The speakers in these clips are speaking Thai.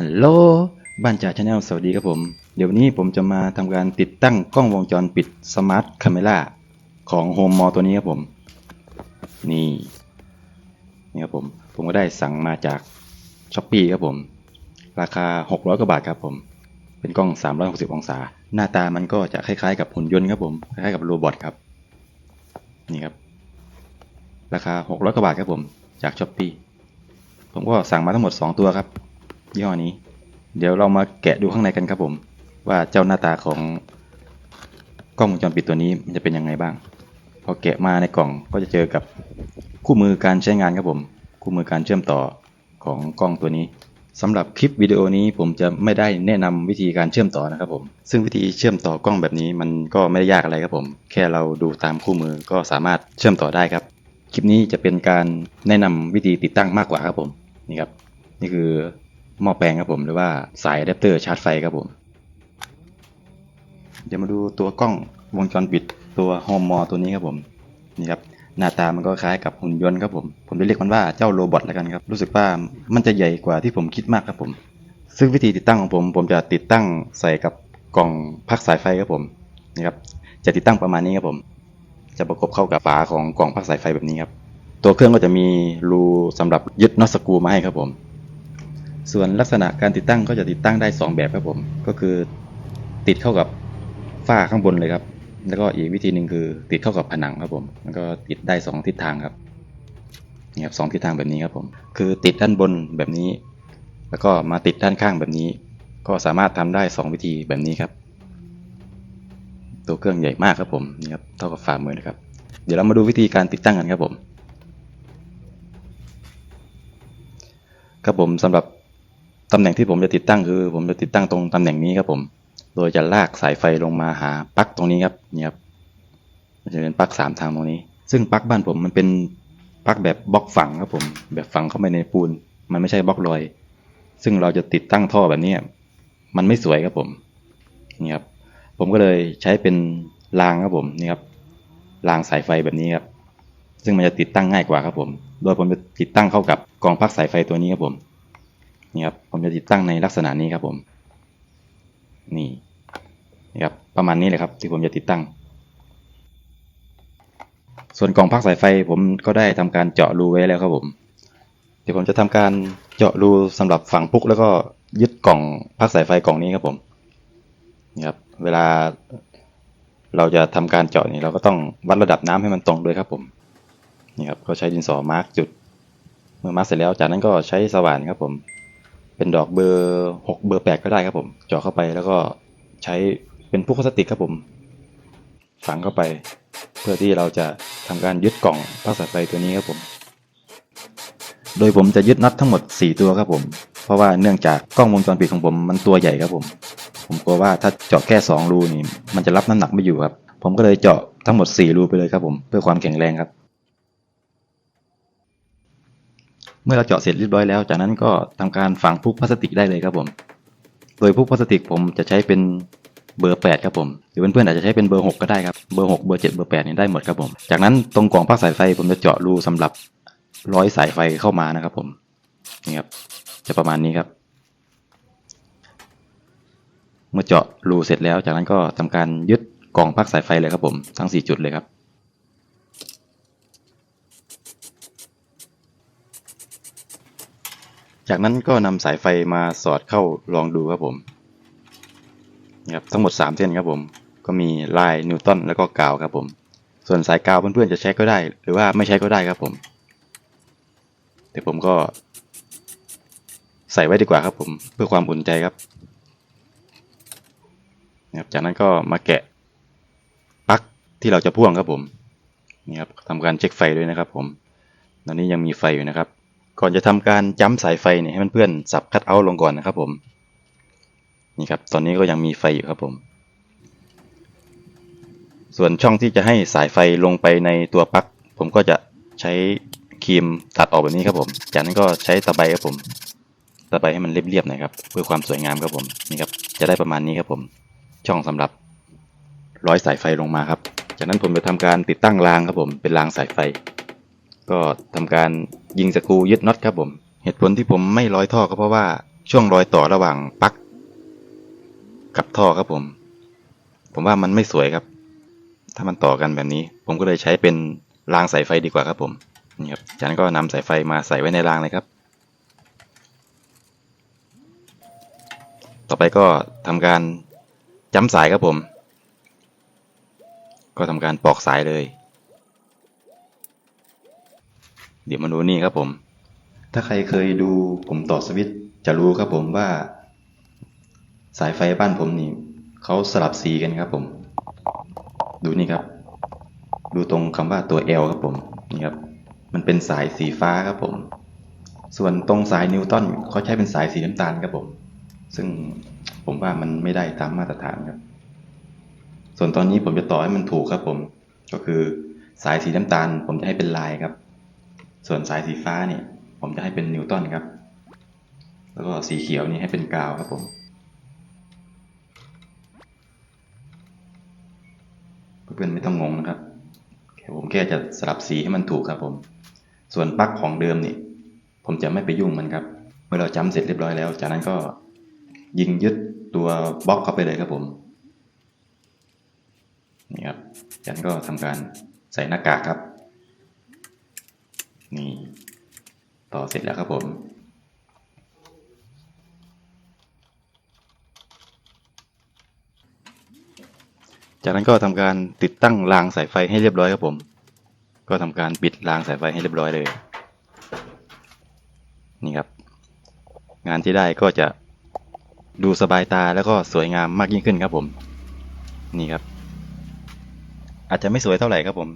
ฮัลโหลบ้านจ่าชาแนลสวัสดีครับผม เดี๋ยววันนี้ผมจะมาทำการติดตั้งกล้องวงจรปิดสมาร์ทคาเมล่าของโฮมมอตัวนี้ครับผม นี่นี่ครับผม ผมก็ได้สั่งมาจากช้อปปีครับผม ราคา 600กว่าบาทครับผม เป็นกล้อง 360 องศา หน้าตามันก็จะคล้ายๆ กับหุ่นยนต์ครับผม คล้ายๆกับโรบอทครับ นี่ครับ ราคา 600กว่าบาทครับผม จากช้อปปีผมก็สั่งมาทั้งหมด 2 ตัวครับ ยี่ห้อนี้ เดี๋ยวเรามาแกะดูข้างในกันครับผม ว่าเจ้าหน้าตาของกล้องวงจรปิดตัวนี้มันจะเป็นยังไงบ้าง พอแกะมาในกล่องก็จะเจอกับคู่มือการใช้งานครับผม คู่มือการเชื่อมต่อของกล้องตัวนี้สำหรับคลิปวิดีโอนี้ผมจะไม่ได้แนะนำวิธีการเชื่อมต่อนะครับผม ซึ่งวิธีเชื่อมต่อกล้องแบบนี้มันก็ไม่ได้ยากอะไรครับผม แค่เราดูตามคู่มือก็สามารถเชื่อมต่อได้ครับ คลิปนี้จะเป็นการแนะนำวิธีติดตั้งมากกว่าครับผม นี่ครับ นี่คือ หม้อแปลงครับผมหรือว่าสายอะแดปเตอร์ชาร์จไฟครับผม เดี๋ยวมาดูตัวกล้องวงจรปิดตัวโฮมมอตัวนี้ครับผมนี่ครับหน้าตามันก็คล้ายกับหุ่นยนต์ครับผม ผมจะเรียกมันว่าเจ้าโรบอทแล้วกันครับ รู้สึกว่ามันจะใหญ่กว่าที่ผมคิดมากครับผม ซึ่งวิธีติดตั้งของผม ผมจะติดตั้งใส่กับกล่องพักสายไฟครับผมนี่ครับ จะติดตั้งประมาณนี้ครับผม จะประกบเข้ากับฝาของกล่องพักสายไฟแบบนี้ครับ ตัวเครื่องก็จะมีรูสำหรับยึดน็อตสกรูมาให้ครับผม ส่วนลักษณะการติดตั้งก็จะติดตั้งได้ 2 แบบครับผม ก็คือติดเข้ากับฝ้าข้างบนเลยครับ แล้วก็อีกวิธีหนึ่งคือติดเข้ากับผนังครับผม มันก็ติดได้ 2 ทิศทางครับนี่ครับสองทิศทางแบบนี้ครับผม คือติดด้านบนแบบนี้ แล้วก็มาติดด้านข้างแบบนี้ ก็สามารถทำได้ 2 วิธีแบบนี้ครับ ตัวเครื่องใหญ่มากครับผม นี่ครับ เท่ากับฝ่ามือนะครับ เดี๋ยวเรามาดูวิธีการติดตั้งกันครับผม ครับผมสำหรับ ตำแหน่งที่ผมจะติดตั้งคือ ผมจะติดตั้งตรงตำแหน่งนี้ครับผม โดยจะลากสายไฟลงมาหาปลั๊กตรงนี้ครับนี่ครับมันจะเป็นปลั๊กสามทางตรงนี้ ซึ่งปลั๊กบ้านผมมันเป็นปลั๊กแบบบล็อกฝังครับผม แบบฝังเข้าไปในปูน มันไม่ใช่บล็อกลอย ซึ่งเราจะติดตั้งท่อแบบนี้ มันไม่สวยครับผมนี่ครับ ผมก็เลยใช้เป็นรางครับผมนี่ครับรางสายไฟแบบนี้ครับ ซึ่งมันจะติดตั้งง่ายกว่าครับผม โดยผมจะติดตั้งเข้ากับกองพักสายไฟตัวนี้ครับผม นี่ครับผมจะติดตั้งในลักษณะนี้ครับผม นี่นี่ครับประมาณนี้เลยครับ ที่ผมจะติดตั้ง ส่วนกล่องพักสายไฟผมก็ได้ทำการเจาะรูไว้แล้วครับผม เดี๋ยวผมจะทำการเจาะรูสำหรับฝังพุกแล้วก็ยึดกล่องพักสายไฟกล่องนี้ครับผมนี่ครับเวลาเราจะทำการเจาะนี่เราก็ต้องวัดระดับน้ำให้มันตรงด้วยครับผมนี่ครับก็ใช้ดินสอมาร์กจุด เมื่อมาร์กเสร็จแล้วจากนั้นก็ใช้สว่านครับผม เป็นดอกเบอร์หกเบอร์แปดก็ได้ครับผมเจาะเข้าไปแล้วก็ใช้เป็นพวกพลาสติกครับผม ฝังเข้าไป เพื่อที่เราจะทำการยึดกล่องพักสายไฟตัวนี้ครับผม โดยผมจะยึดน็อตทั้งหมด 4 ตัวครับผม เพราะว่าเนื่องจากกล้องวงจรปิดของผมมันตัวใหญ่ครับผม ผมกลัวว่าถ้าเจาะแค่ 2 รูนี่มันจะรับน้ำหนักไม่อยู่ครับ ผมก็เลยเจาะทั้งหมด 4 รูไปเลยครับผม เพื่อความแข็งแรงครับ เมื่อเราเจาะเสร็จเรียบร้อยแล้ว จากนั้นก็ทำการฝังพุกพลาสติกได้เลยครับผม โดยพุกพลาสติกผมจะใช้เป็นเบอร์ 8 ครับผม หรือเพื่อนๆอาจจะใช้เป็นเบอร์ 6 ก็ได้ครับ เบอร์ 6 เบอร์ 7 เบอร์ 8 นี่ได้หมดครับผม จากนั้นตรงกล่องพักสายไฟผมจะเจาะรูสำหรับร้อยสายไฟเข้ามานะครับผม นี่ครับ จะประมาณนี้ครับ เมื่อเจาะรูเสร็จแล้ว จากนั้นก็ทำการยึดกล่องพักสายไฟเลยครับผม ทั้ง 4 จุดเลยครับ จากนั้นก็นำสายไฟมาสอดเข้าลองดูครับผมนะครับทั้งหมด 3 เส้นครับผม ก็มีลายนิวตันแล้วก็กาวครับผม ส่วนสายกาวเพื่อนๆจะใช้ก็ได้ หรือว่าไม่ใช้ก็ได้ครับผม แต่ผมก็ ใส่ไว้ดีกว่าครับผม เพื่อความอุ่นใจครับนะครับจากนั้นก็มาแกะปลั๊กที่เราจะพ่วงครับผมนี่ครับทำการเช็คไฟด้วยนะครับผม ตอนนี้ยังมีไฟอยู่นะครับ ก่อนจะทำการจ้ำสายไฟเนี่ยให้เพื่อนๆสับคัดเอาลงก่อนนะครับผมนี่ครับตอนนี้ก็ยังมีไฟอยู่ครับผม ส่วนช่องที่จะให้สายไฟลงไปในตัวปลั๊กผมก็จะใช้ครีมตัดออกแบบนี้ครับผม จากนั้นก็ใช้ตะไบครับผม ตะไบให้มันเรียบๆหน่อยครับเพื่อความสวยงามครับผมนี่ครับจะได้ประมาณนี้ครับผม ช่องสำหรับร้อยสายไฟลงมาครับ จากนั้นผมจะทำการติดตั้งรางครับผมเป็นรางสายไฟ ก็ทำการยิงสกูยึดน็อตครับผม เหตุผลที่ผมไม่ร้อยท่อก็เพราะว่าช่วงรอยต่อระหว่างปลั๊กกับท่อครับผม ผมว่ามันไม่สวยครับ ถ้ามันต่อกันแบบนี้ ผมก็เลยใช้เป็นรางสายไฟดีกว่าครับผมนี่ครับจากนั้นก็นำสายไฟมาใส่ไว้ในรางเลยครับ ต่อไปก็ทำการจ้ำสายครับผม ก็ทำการปอกสายเลย เดี๋ยวมาดูนี่ครับผม ถ้าใครเคยดูผมต่อสวิตจะรู้ครับผมว่า สายไฟบ้านผมนี่เขาสลับสีกันครับผม ดูนี่ครับ ดูตรงคำว่าตัว L ครับผมนี่ครับ มันเป็นสายสีฟ้าครับผม ส่วนตรงสายนิวตันเขาใช้เป็นสายสีน้ำตาลครับผม ซึ่งผมว่ามันไม่ได้ตามมาตรฐานครับ ส่วนตอนนี้ผมจะต่อให้มันถูกครับผม ก็คือสายสีน้ำตาลผมจะให้เป็นลายครับ ส่วนสายสีฟ้าเนี่ย ผมจะให้เป็นนิวตันครับ แล้วก็สีเขียวนี่ให้เป็นกาวครับผม เพื่อนๆไม่ต้องงงนะครับแค่ผมแค่จะสลับสีให้มันถูกครับผม ส่วนปลั๊กของเดิมนี่ผมจะไม่ไปยุ่งมันครับ เมื่อเราจำเสร็จเรียบร้อยแล้ว จากนั้นก็ยิงยึดตัวบล็อกเข้าไปเลยครับผมนี่ครับจากนั้นก็ทำการใส่หน้ากากครับ นี่ ต่อเสร็จแล้วครับผม จากนั้นก็ทำการติดตั้งรางสายไฟให้เรียบร้อยครับผม ก็ทำการปิดรางสายไฟให้เรียบร้อยเลย นี่ครับ งานที่ได้ก็จะดูสบายตาแล้วก็สวยงามมากยิ่งขึ้นครับผม นี่ครับ อาจจะไม่สวยเท่าไหร่ครับผม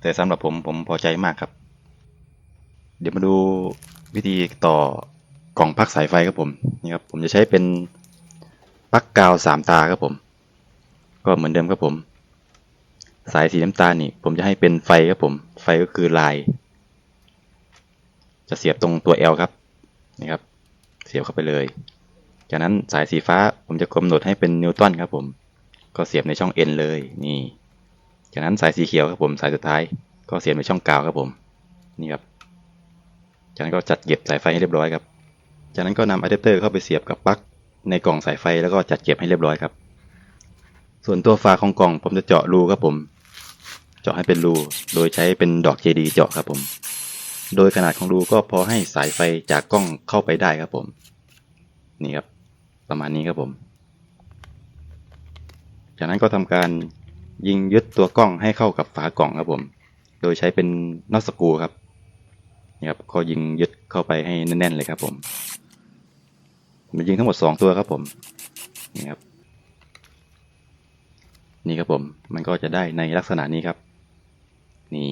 แต่สำหรับผมผมพอใจมากครับ เดี๋ยวมาดูวิธีต่อกล่องพักสายไฟครับผมนี่ครับผมจะใช้เป็นปลั๊กกาวสามตาครับผม ก็เหมือนเดิมครับผม สายสีน้ำตาลนี่ ผมจะให้เป็นไฟครับผม ไฟก็คือลาย จะเสียบตรงตัว L ครับนี่ครับ เสียบเข้าไปเลย จากนั้นสายสีฟ้าผมจะกำหนดให้เป็นนิวตันครับผม ก็เสียบในช่อง N เลยนี่ จากนั้นสายสีเขียวครับผมสายสุดท้าย ก็เสียบในช่องกาวครับผมนี่ครับ จากนั้นก็จัดเก็บสายไฟให้เรียบร้อยครับ จากนั้นก็นำอะแดปเตอร์เข้าไปเสียบกับปลั๊กในกล่องสายไฟแล้วก็จัดเก็บให้เรียบร้อยครับ ส่วนตัวฝาของกล่องผมจะเจาะรูครับผม เจาะให้เป็นรู โดยใช้เป็นดอกเจดีเจาะครับผม โดยขนาดของรูก็พอให้สายไฟจากกล้องเข้าไปได้ครับผม นี่ครับ ประมาณนี้ครับผม จากนั้นก็ทำการยิงยึดตัวกล้องให้เข้ากับฝากล่องครับผม โดยใช้เป็นน็อตสกรูครับ นี่ครับก็ยิงยึดเข้าไปให้แน่นๆเลยครับผมมันยิงทั้งหมดสองตัวครับผมนี่ครับ นี่ครับผมมันก็จะได้ในลักษณะนี้ครับ นี่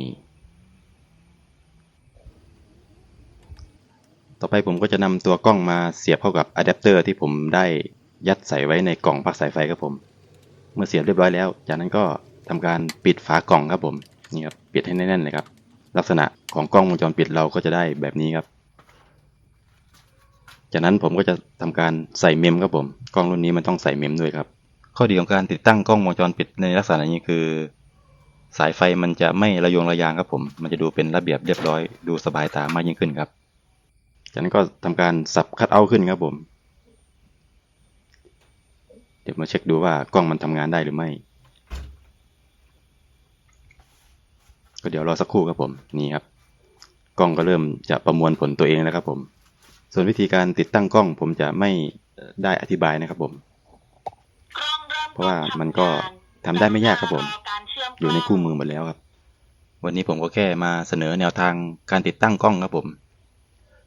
ต่อไปผมก็จะนำตัวกล้องมาเสียบเข้ากับอะแดปเตอร์ที่ผมได้ยัดใส่ไว้ในกล่องพักสายไฟครับผม เมื่อเสียบเรียบร้อยแล้ว จากนั้นก็ทำการปิดฝากล่องครับผมนี่ครับปิดให้แน่นๆเลยครับ ลักษณะของกล้องวงจรปิดเราก็จะได้แบบนี้ครับ จากนั้นผมก็จะทำการใส่เมมครับผม กล้องรุ่นนี้มันต้องใส่เมมด้วยครับ ข้อดีของการติดตั้งกล้องวงจรปิดในลักษณะนี้คือ สายไฟมันจะไม่ระยงระยางครับผม มันจะดูเป็นระเบียบเรียบร้อย ดูสบายตามากยิ่งขึ้นครับ จากนั้นก็ทำการสับคัดเอาขึ้นครับผม เดี๋ยวมาเช็คดูว่ากล้องมันทำงานได้หรือไม่ ก็เดี๋ยวรอสักครู่ครับผมนี่ครับกล้องก็เริ่มจะประมวลผลตัวเองแล้วครับผม ส่วนวิธีการติดตั้งกล้องผมจะไม่ได้อธิบายนะครับผม เพราะว่ามันก็ทำได้ไม่ยากครับผม อยู่ในคู่มือหมดแล้วครับ วันนี้ผมก็แค่มาเสนอแนวทางการติดตั้งกล้องครับผม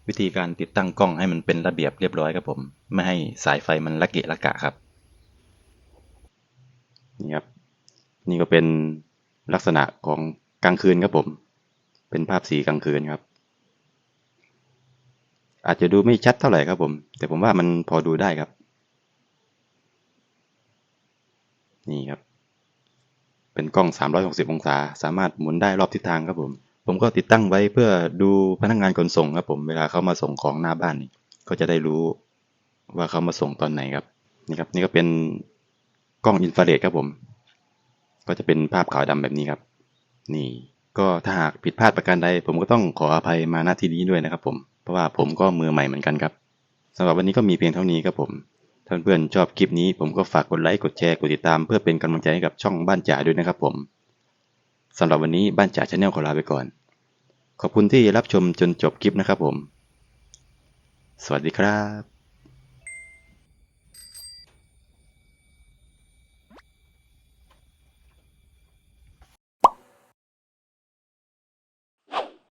วิธีการติดตั้งกล้องให้มันเป็นระเบียบเรียบร้อยครับผม ไม่ให้สายไฟมันละเกะละกะครับ นี่ครับ นี่ก็เป็นลักษณะของ กลางคืนครับผม เป็นภาพสีกลางคืนครับ อาจจะดูไม่ชัดเท่าไหร่ครับผม แต่ผมว่ามันพอดูได้ครับ นี่ครับ เป็นกล้อง 360 องศา สามารถหมุนได้รอบทิศทางครับผม ผมก็ติดตั้งไว้เพื่อดูพนักงานขนส่งครับผม เวลาเขามาส่งของหน้าบ้านนี่ก็จะได้รู้ว่าเขามาส่งตอนไหนครับ นี่ครับ นี่ก็เป็นกล้องอินฟราเรดครับผม ก็จะเป็นภาพขาวดำแบบนี้ครับ นี่ก็ถ้าหากผิดพลาดประการใด ผมก็ต้องขออภัยมาณที่นี้ด้วยนะครับผม เพราะว่าผมก็มือใหม่เหมือนกันครับสำหรับวันนี้ก็มีเพียงเท่านี้ครับผมถ้านเพื่อนชอบคลิปนี้ผมก็ฝากกดไลค์กดแชร์กดติดตามเพื่อเป็นกำลังใจให้กับช่องบ้านจ๋าด้วยนะครับผมสำหรับวันนี้บ้านจ๋าชาแนลขอลาไปก่อน ขอบคุณที่รับชมจนจบคลิปนะครับผม สวัสดีครับ